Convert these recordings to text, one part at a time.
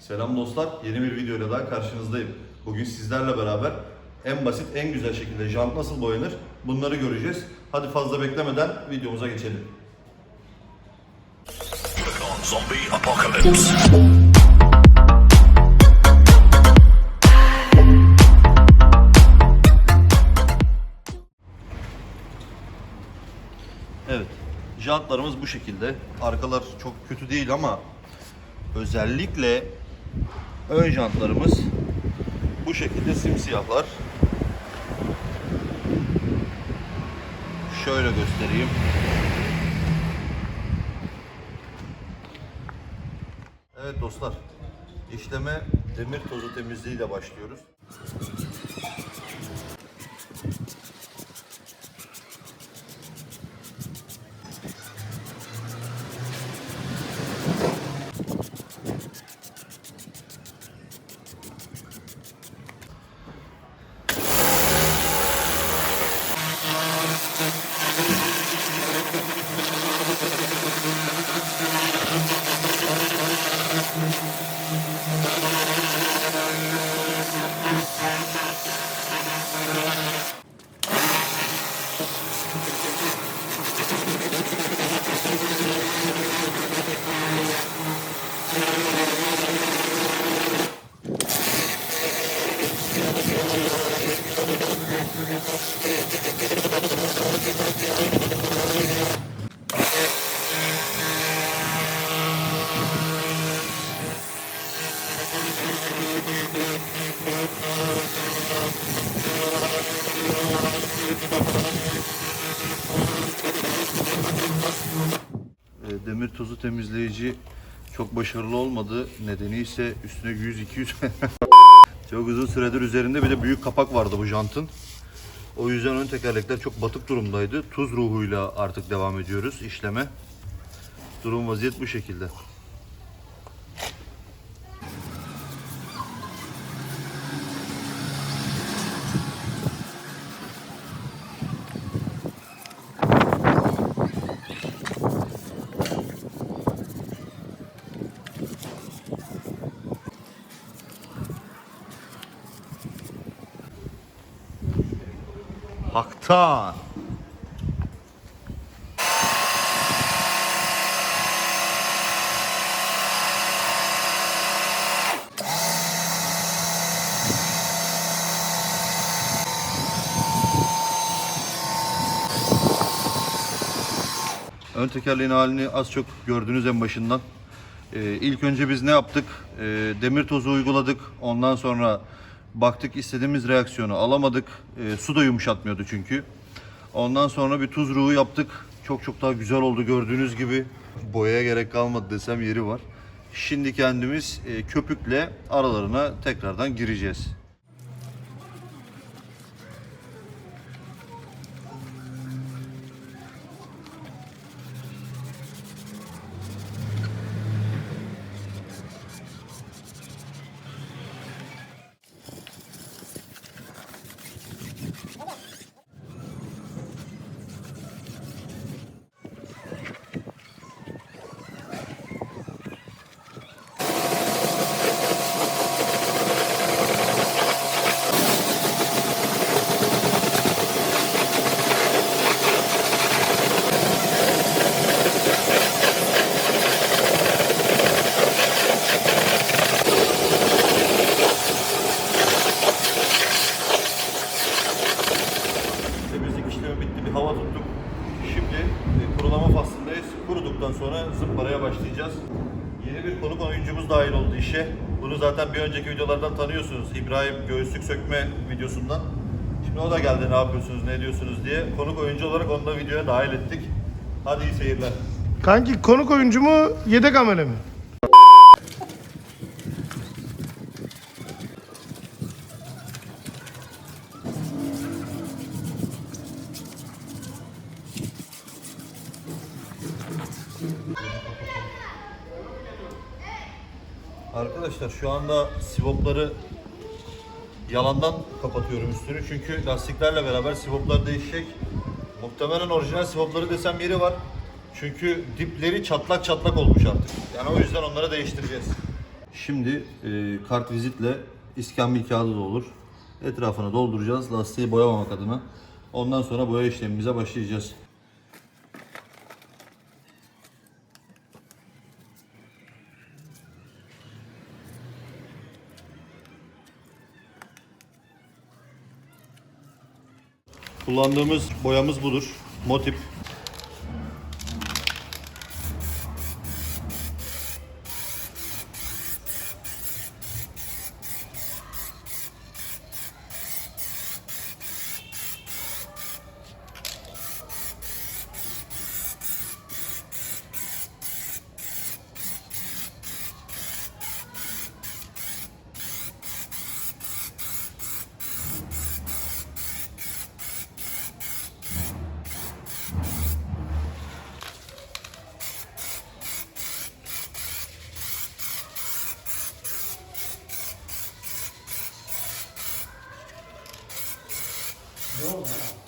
Selam dostlar, yeni bir videoyla daha karşınızdayım. Bugün sizlerle beraber en basit, en güzel şekilde jant nasıl boyanır bunları göreceğiz. Hadi fazla beklemeden videomuza geçelim. Zombie apocalypse. Evet, jantlarımız bu şekilde. Arkalar çok kötü değil ama özellikle ön jantlarımız bu şekilde simsiyahlar. Şöyle göstereyim. Evet dostlar, işleme demir tozu temizliğiyle başlıyoruz. Demir tozu temizleyici çok başarılı olmadı. Nedeni ise üstüne 100-200 çok uzun süredir üzerinde bir de büyük kapak vardı bu jantın. O yüzden ön tekerlekler çok batık durumdaydı. Tuz ruhuyla artık devam ediyoruz işleme. Durum vaziyet bu şekilde. Haktan. Ön tekerleğin halini az çok gördünüz en başından. Ee, ilk önce biz ne yaptık? Ee, demir tozu uyguladık. Ondan sonra baktık istediğimiz reaksiyonu alamadık. Ee, su da yumuşatmıyordu çünkü. Ondan sonra bir tuz ruhu yaptık. Çok çok daha güzel oldu gördüğünüz gibi. Boyaya gerek kalmadı desem yeri var. Şimdi kendimiz e, köpükle aralarına tekrardan gireceğiz. Temizlik işlemi bitti. Bir hava tuttuk. Şimdi e, kurulama faslındayız. Kuruduktan sonra zımparaya başlayacağız. Yeni bir konuk oyuncumuz dahil oldu işe. Bunu zaten bir önceki videolardan tanıyorsunuz. İbrahim göğüslük sökme videosundan. Şimdi o da geldi ne yapıyorsunuz, ne ediyorsunuz diye. Konuk oyuncu olarak onu da videoya dahil ettik. Hadi iyi seyirler. Kanki konuk oyuncu mu yedek amele mi? Arkadaşlar şu anda sivopları yalandan kapatıyorum üstünü. Çünkü lastiklerle beraber sivoplar değişecek. Muhtemelen orijinal sivopları desem yeri var. Çünkü dipleri çatlak çatlak olmuş artık. Yani o yüzden onları değiştireceğiz. Şimdi e, kart vizitle iskambil kağıdı da olur. Etrafını dolduracağız lastiği boyamamak adına. Ondan sonra boya işlemimize başlayacağız. Kullandığımız boyamız budur. Motip. Joe.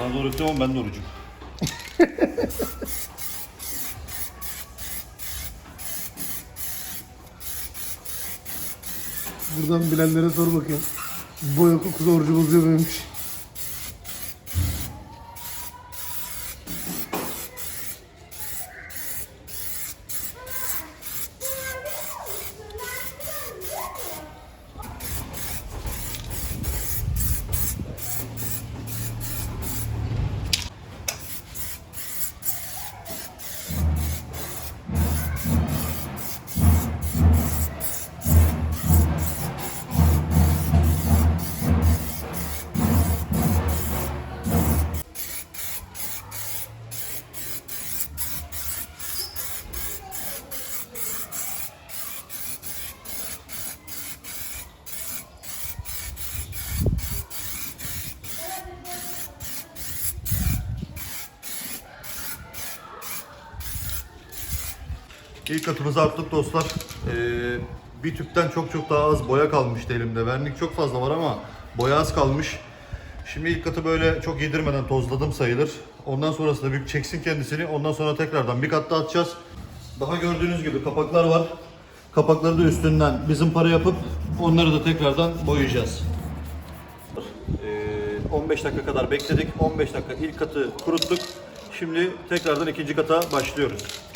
Bana doğru üflüyorum ama ben de orucum. Buradan bilenlere sor bakayım. Boya kokusu orucu bozuyor muymuş? İlk katımızı attık dostlar. Ee, bir tüpten çok çok daha az boya kalmıştı elimde. Vernik çok fazla var ama boya az kalmış. Şimdi ilk katı böyle çok yedirmeden tozladım sayılır. Ondan sonrasında bir çeksin kendisini. Ondan sonra tekrardan bir kat daha atacağız. Daha gördüğünüz gibi kapaklar var. Kapakları da üstünden bizim para yapıp onları da tekrardan boyayacağız. Ee, 15 dakika kadar bekledik. 15 dakika ilk katı kuruttuk. Şimdi tekrardan ikinci kata başlıyoruz.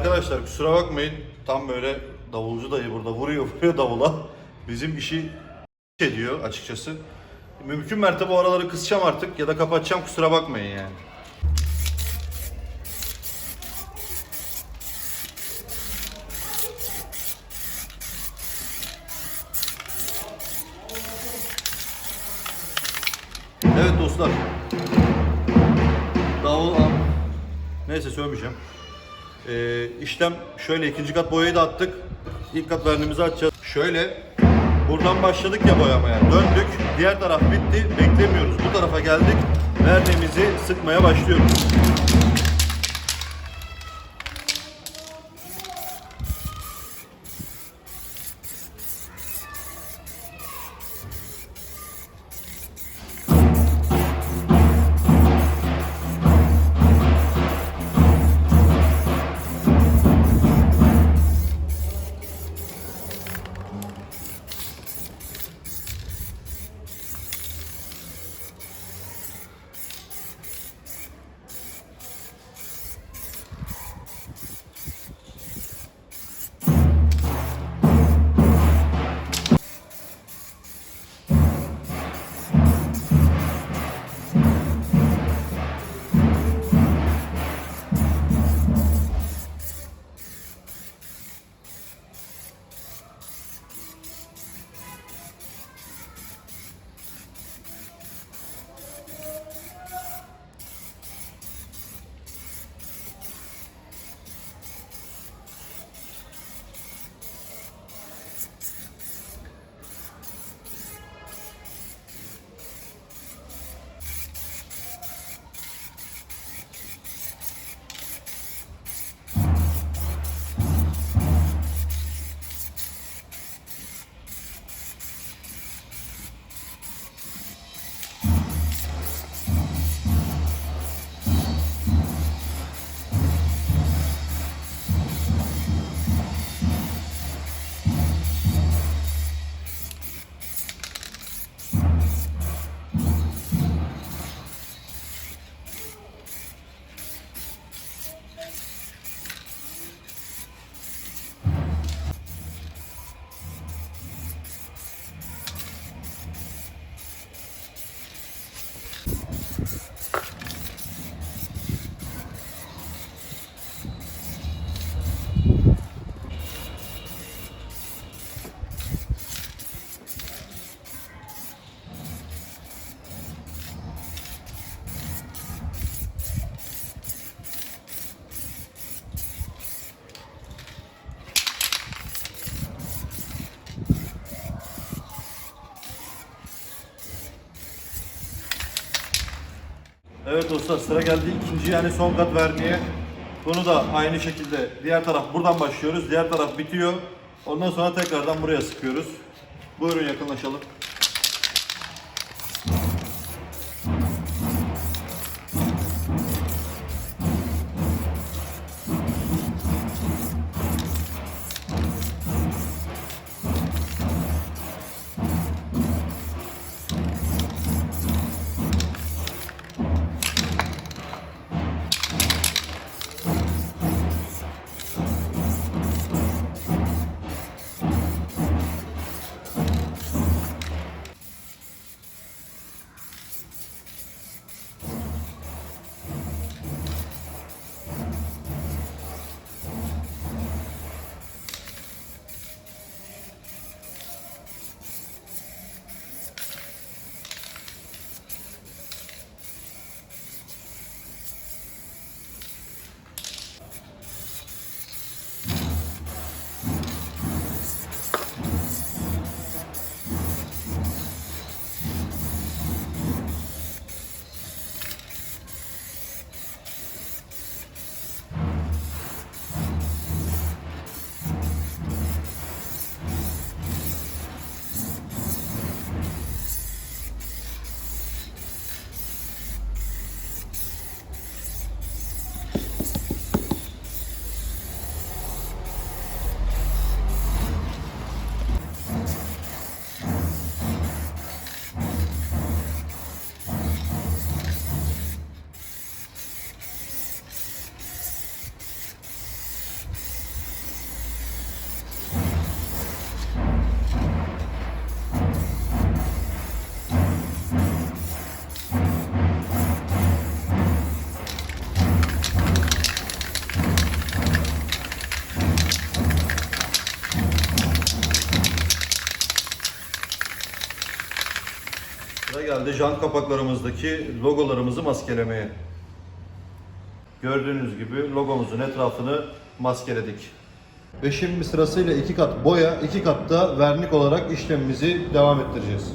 Arkadaşlar kusura bakmayın. Tam böyle davulcu dayı burada vuruyor vuruyor davula. Bizim işi ediyor açıkçası. Mümkün mertebe o araları kısacağım artık ya da kapatacağım kusura bakmayın yani. Evet dostlar. Davul al. Neyse söylemeyeceğim. Ee, işlem şöyle ikinci kat boyayı da attık. İlk kat verniğimizi açacağız. Şöyle buradan başladık ya boyamaya. Döndük. Diğer taraf bitti. Beklemiyoruz. Bu tarafa geldik. verniğimizi sıkmaya başlıyoruz. Evet dostlar sıra geldi ikinci yani son kat verniğe. Bunu da aynı şekilde diğer taraf buradan başlıyoruz. Diğer taraf bitiyor. Ondan sonra tekrardan buraya sıkıyoruz. Buyurun yakınlaşalım. Geldi jant kapaklarımızdaki logolarımızı maskelemeye. Gördüğünüz gibi logomuzun etrafını maskeledik. Ve şimdi sırasıyla iki kat boya, iki kat da vernik olarak işlemimizi devam ettireceğiz.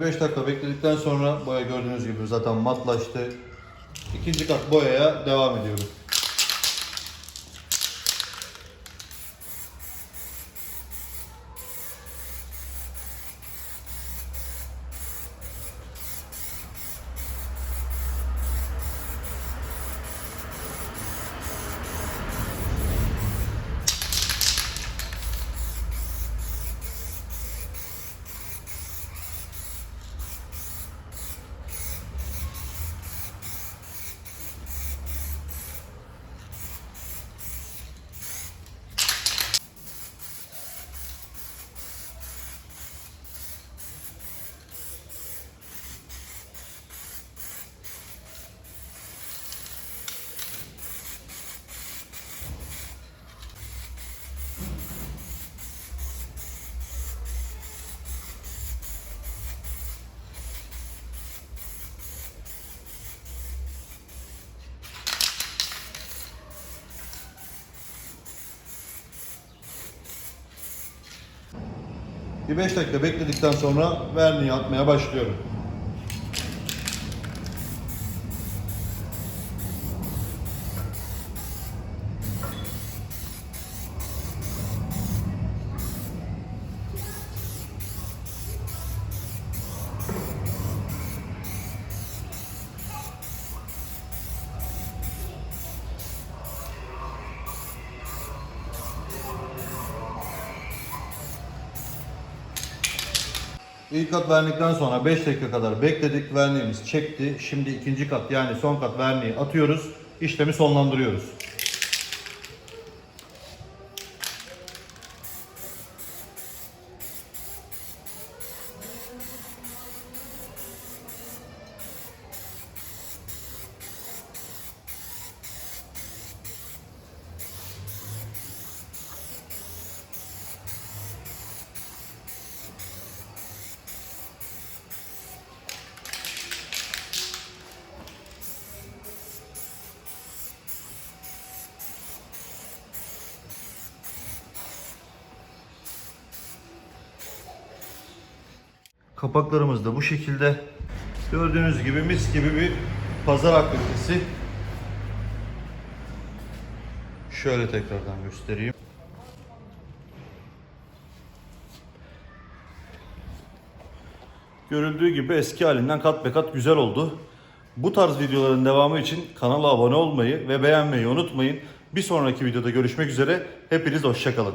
5 dakika bekledikten sonra boya gördüğünüz gibi zaten matlaştı. İkinci kat boyaya devam ediyorum. Bir 5 dakika bekledikten sonra verniği atmaya başlıyorum. İlk kat vernikten sonra 5 dakika kadar bekledik. Verniğimiz çekti. Şimdi ikinci kat yani son kat verniği atıyoruz. İşlemi sonlandırıyoruz. Kapaklarımız da bu şekilde. Gördüğünüz gibi mis gibi bir pazar aktivitesi. Şöyle tekrardan göstereyim. Görüldüğü gibi eski halinden kat be kat güzel oldu. Bu tarz videoların devamı için kanala abone olmayı ve beğenmeyi unutmayın. Bir sonraki videoda görüşmek üzere. Hepiniz hoşçakalın.